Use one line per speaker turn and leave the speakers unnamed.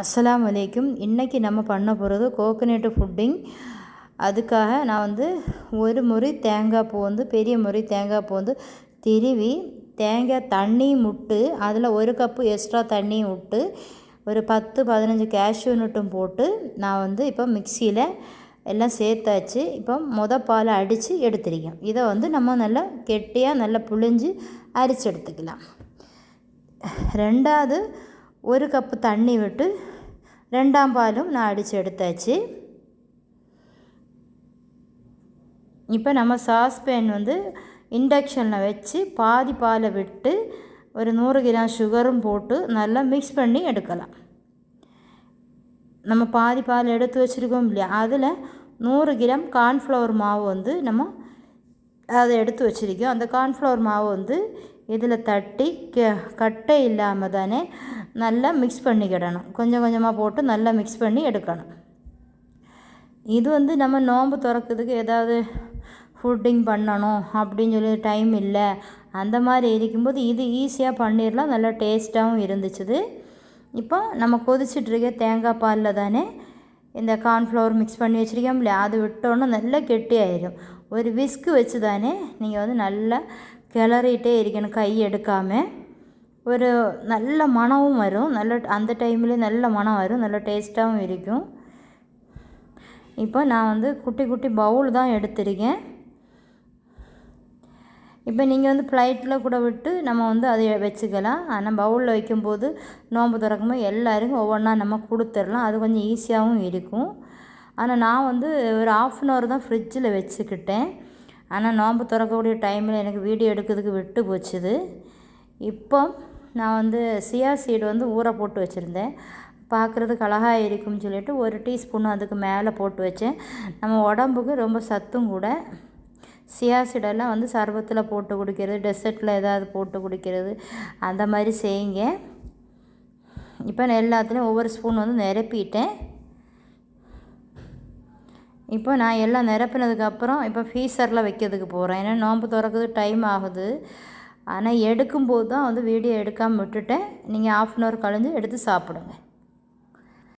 அஸ்லாம் வலைக்கும் இன்றைக்கி நம்ம பண்ண போகிறது கோகனட்டு புட்டிங் அதுக்காக நான் வந்து ஒரு முறி தேங்காய் பூ வந்து பெரிய முறி தேங்காய் பூ வந்து திருவி தேங்காய் தண்ணியும் முட்டு அதில் ஒரு கப்பு எக்ஸ்ட்ரா தண்ணியும் விட்டு ஒரு பத்து பதினஞ்சு கேஷ்யூ நட்டும் போட்டு நான் வந்து இப்போ மிக்சியில் எல்லாம் சேர்த்தாச்சு. இப்போ மொத பால் அடித்து எடுத்துருக்கேன். இதை வந்து நம்ம நல்லா கெட்டியாக நல்லா புழிஞ்சு அரிச்சு எடுத்துக்கலாம். ரெண்டாவது ஒரு கப்பு தண்ணி விட்டு ரெண்டாம் பாலும் நான் அடித்து எடுத்தாச்சு. இப்போ நம்ம சாஸ்பேன் வந்து இண்டக்ஷனில் வச்சு பாதி பாலை விட்டு ஒரு நூறு கிராம் சுகரும் போட்டு நல்லா மிக்ஸ் பண்ணி எடுக்கலாம். நம்ம பாதி பால் எடுத்து வச்சுருக்கோம் இல்லையா? அதில் நூறு கிராம் கார்ன்ஃப்ளவர் மாவு வந்து நம்ம அதை எடுத்து வச்சுருக்கோம். அந்த கார்ன்ஃப்ளவர் மாவு வந்து இதில் தட்டி க கட்டை இல்லாமல் தானே நல்லா மிக்ஸ் பண்ணிக்கிடணும் கொஞ்சம் கொஞ்சமாக போட்டு நல்லா மிக்ஸ் பண்ணி எடுக்கணும். இது வந்து நம்ம நோன்பு திறக்கிறதுக்கு ஏதாவது ஃபுட்டிங் பண்ணணும் அப்படின்னு சொல்லி டைம் இல்லை. அந்த மாதிரி இருக்கும்போது இது ஈஸியாக பண்ணிடலாம். நல்லா டேஸ்ட்டாகவும் இருந்துச்சுது. இப்போ நம்ம கொதிச்சிட்ருக்க தேங்காய் பாலில் தானே இந்த கார்ன்ஃப்ளவர் மிக்ஸ் பண்ணி வச்சுருக்கோம் இல்லையா? அது விட்டோன்னே நல்லா கெட்டியாயிடும் ஒரு விஸ்க்கு வச்சு தானே நீங்கள் வந்து நல்லா கிளறிட்டே இருக்கணும் கை எடுக்காமல் ஒரு நல்ல மணமும் வரும். நல்ல அந்த டைம்லேயே நல்ல மணம் வரும். நல்ல டேஸ்ட்டாகவும் இருக்கும். இப்போ நான் வந்து குட்டி குட்டி பவுல் தான் எடுத்திருக்கேன். இப்போ நீங்கள் வந்து ஃப்ளைட்டில் கூட விட்டு நம்ம வந்து அதை வச்சுக்கலாம். ஆனால் பவுலில் வைக்கும்போது நோன்பு திறக்கும்போது எல்லாருக்கும் ஒவ்வொன்றா நம்ம கொடுத்துடலாம். அது கொஞ்சம் ஈஸியாகவும் இருக்கும். ஆனால் நான் வந்து ஒரு ஆஃப் அன் ஹவர் தான் ஃப்ரிட்ஜில் வச்சுக்கிட்டேன். ஆனால் நோன்பு திறக்கக்கூடிய டைமில் எனக்கு வீடியோ எடுக்கிறதுக்கு விட்டு போச்சுது. இப்போ நான் வந்து சியா சீடு வந்து ஊற போட்டு வச்சுருந்தேன். பார்க்குறதுக்கு அழகாக இருக்கும்னு சொல்லிட்டு ஒரு டீஸ்பூன் அதுக்கு மேலே போட்டு வச்சேன். நம்ம உடம்புக்கு ரொம்ப சத்தும் கூட. சியாசிடெல்லாம் வந்து சர்பத்தில் போட்டு குடிக்கிறது டெசர்ட்டில் ஏதாவது போட்டு குடிக்கிறது அந்த மாதிரி செய்யுங்க. இப்போ நான் எல்லாத்துலேயும் ஒவ்வொரு ஸ்பூன் வந்து நிரப்பிட்டேன். இப்போ நான் எல்லாம் நிரப்பினதுக்கப்புறம் இப்போ ஃபீஸரில் வைக்கிறதுக்கு போகிறேன் ஏன்னா நோன்பு திறக்கிறது டைம் ஆகுது. ஆனால் எடுக்கும்போது தான் வந்து வீடியோ எடுக்காமல் விட்டுட்டேன். நீங்கள் ஆஃப் அன் ஹவர் கழிஞ்சு எடுத்து சாப்பிடுங்க.